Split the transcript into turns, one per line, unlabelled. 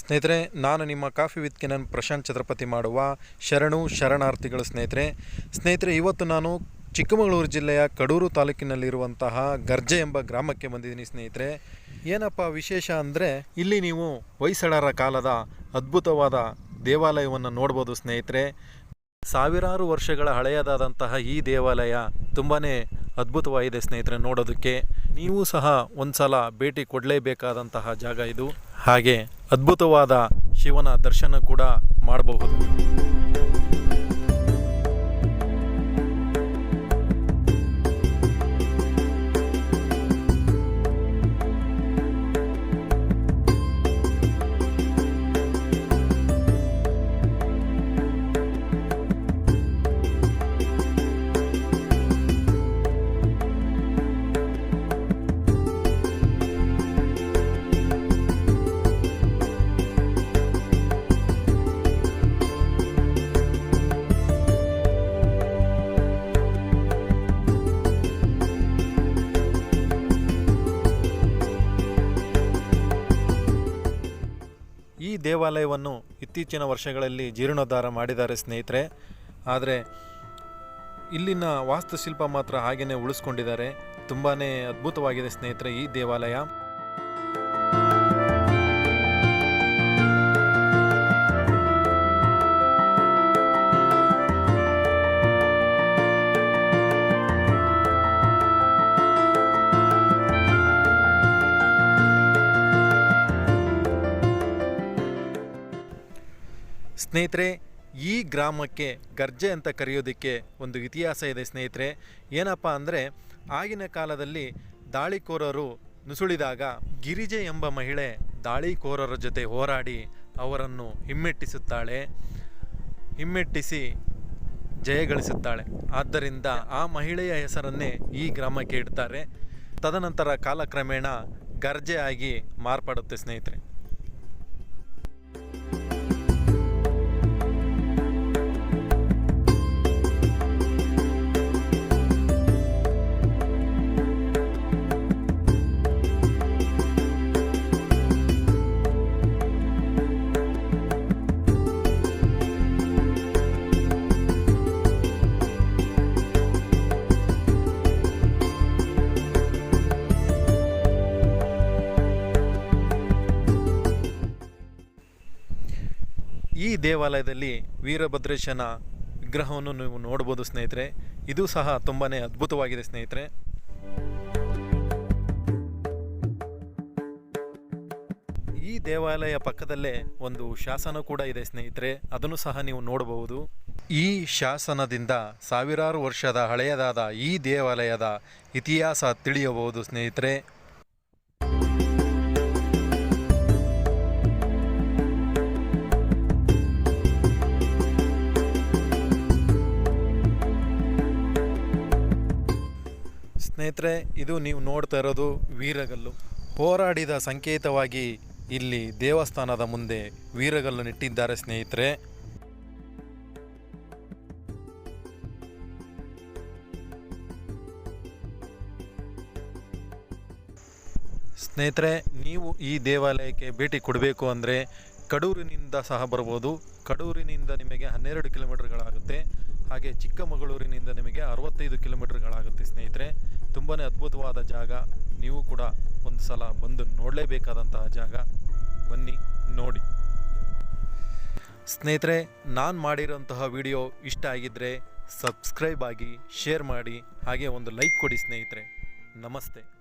ಸ್ನೇಹಿತರೆ, ನಾನು ನಿಮ್ಮ ಕಾಫಿ ವಿತ್ ಕೆನನ್ ಪ್ರಶಾಂತ್ ಛತ್ರಪತಿ ಮಾಡುವ ಶರಣು ಶರಣಾರ್ಥಿಗಳು ಸ್ನೇಹಿತರೆ. ಸ್ನೇಹಿತರೆ, ಇವತ್ತು ನಾನು ಚಿಕ್ಕಮಗಳೂರು ಜಿಲ್ಲೆಯ ಕಡೂರು ತಾಲೂಕಿನಲ್ಲಿರುವಂತಹ ಗರ್ಜೆ ಎಂಬ ಗ್ರಾಮಕ್ಕೆ ಬಂದಿದ್ದೀನಿ ಸ್ನೇಹಿತರೆ. ಏನಪ್ಪ ವಿಶೇಷ ಅಂದರೆ, ಇಲ್ಲಿ ನೀವು ಹೊಯ್ಸಳರ ಕಾಲದ ಅದ್ಭುತವಾದ ದೇವಾಲಯವನ್ನು ನೋಡ್ಬೋದು ಸ್ನೇಹಿತರೆ. ಸಾವಿರಾರು ವರ್ಷಗಳ ಹಳೆಯದಾದಂತಹ ಈ ದೇವಾಲಯ ತುಂಬಾ ಅದ್ಭುತವಾಗಿದೆ ಸ್ನೇಹಿತರೆ ನೋಡೋದಕ್ಕೆ. ನೀವು ಸಹ ಒಂದು ಸಲ ಭೇಟಿ ಕೊಡಲೇಬೇಕಾದಂತಹ ಜಾಗ ಇದು. ಹಾಗೆ ಅದ್ಭುತವಾದ ಶಿವನ ದರ್ಶನ ಕೂಡ ಮಾಡಬಹುದು. ದೇವಾಲಯವನ್ನು ಇತ್ತೀಚಿನ ವರ್ಷಗಳಲ್ಲಿ ಜೀರ್ಣೋದ್ಧಾರ ಮಾಡಿದ್ದಾರೆ ಸ್ನೇಹಿತರೆ. ಆದರೆ ಇಲ್ಲಿನ ವಾಸ್ತುಶಿಲ್ಪ ಮಾತ್ರ ಹಾಗೆಯೇ ಉಳಿಸ್ಕೊಂಡಿದ್ದಾರೆ. ತುಂಬಾ ಅದ್ಭುತವಾಗಿದೆ ಸ್ನೇಹಿತರೆ ಈ ದೇವಾಲಯ. ಸ್ನೇಹಿತರೆ, ಈ ಗ್ರಾಮಕ್ಕೆ ಗರ್ಜೆ ಅಂತ ಕರೆಯೋದಕ್ಕೆ ಒಂದು ಇತಿಹಾಸ ಇದೆ ಸ್ನೇಹಿತರೆ. ಏನಪ್ಪ ಅಂದರೆ, ಆಗಿನ ಕಾಲದಲ್ಲಿ ದಾಳಿಕೋರರು ನುಸುಳಿದಾಗ ಗಿರಿಜೆ ಎಂಬ ಮಹಿಳೆ ದಾಳಿಕೋರರ ಜೊತೆ ಹೋರಾಡಿ ಅವರನ್ನು ಹಿಮ್ಮೆಟ್ಟಿಸುತ್ತಾಳೆ, ಹಿಮ್ಮೆಟ್ಟಿಸಿ ಜಯಗಳಿಸುತ್ತಾಳೆ ಆದ್ದರಿಂದ ಆ ಮಹಿಳೆಯ ಹೆಸರನ್ನೇ ಈ ಗ್ರಾಮಕ್ಕೆ ಇಡ್ತಾರೆ. ತದನಂತರ ಕಾಲಕ್ರಮೇಣ ಗರ್ಜೆ ಆಗಿ ಮಾರ್ಪಡುತ್ತೆ ಸ್ನೇಹಿತರೆ. ಈ ದೇವಾಲಯದಲ್ಲಿ ವೀರಭದ್ರೇಶನ ವಿಗ್ರಹವನ್ನು ನೀವು ನೋಡ್ಬೋದು ಸ್ನೇಹಿತರೆ. ಇದು ಸಹ ತುಂಬಾ ಅದ್ಭುತವಾಗಿದೆ ಸ್ನೇಹಿತರೆ. ಈ ದೇವಾಲಯ ಪಕ್ಕದಲ್ಲೇ ಒಂದು ಶಾಸನ ಕೂಡ ಇದೆ ಸ್ನೇಹಿತರೆ. ಅದನ್ನು ಸಹ ನೀವು ನೋಡಬಹುದು ಈ ಶಾಸನದಿಂದ ಸಾವಿರಾರು ವರ್ಷದ ಹಳೆಯದಾದ ಈ ದೇವಾಲಯದ ಇತಿಹಾಸ ತಿಳಿಯಬಹುದು ಸ್ನೇಹಿತರೆ. ಸ್ನೇಹಿತರೆ, ಇದು ನೀವು ನೋಡ್ತಾ ಇರೋದು ವೀರಗಲ್ಲು. ಹೋರಾಡಿದ ಸಂಕೇತವಾಗಿ ಇಲ್ಲಿ ದೇವಸ್ಥಾನದ ಮುಂದೆ ವೀರಗಲ್ಲು ನೆಟ್ಟಿದ್ದಾರೆ ಸ್ನೇಹಿತರೆ. ಸ್ನೇಹಿತರೆ, ನೀವು ಈ ದೇವಾಲಯಕ್ಕೆ ಭೇಟಿ ಕೊಡಬೇಕು ಅಂದರೆ ಕಡೂರಿನಿಂದ ಸಹ ಬರ್ಬೋದು. ಕಡೂರಿನಿಂದ ನಿಮಗೆ ಹನ್ನೆರಡು ಕಿಲೋಮೀಟರ್ಗಳಾಗುತ್ತೆ. ಹಾಗೆ ಚಿಕ್ಕಮಗಳೂರಿನಿಂದ ನಿಮಗೆ ಅರವತ್ತೈದು ಕಿಲೋಮೀಟರ್ಗಳಾಗುತ್ತೆ ಸ್ನೇಹಿತರೆ. ತುಂಬಾ ಅದ್ಭುತವಾದ ಜಾಗ. ನೀವು ಕೂಡ ಒಂದು ಸಲ ಬಂದು ನೋಡಲೇಬೇಕಾದಂತಹ ಜಾಗ. ಬನ್ನಿ, ನೋಡಿ. ಸ್ನೇಹಿತರೆ, ನಾನು ಮಾಡಿರೋಂತಹ ವಿಡಿಯೋ ಇಷ್ಟ ಆಗಿದ್ದರೆ ಸಬ್ಸ್ಕ್ರೈಬ್ ಆಗಿ, ಶೇರ್ ಮಾಡಿ, ಹಾಗೆ ಒಂದು ಲೈಕ್ ಕೊಡಿ ಸ್ನೇಹಿತರೆ. ನಮಸ್ತೆ.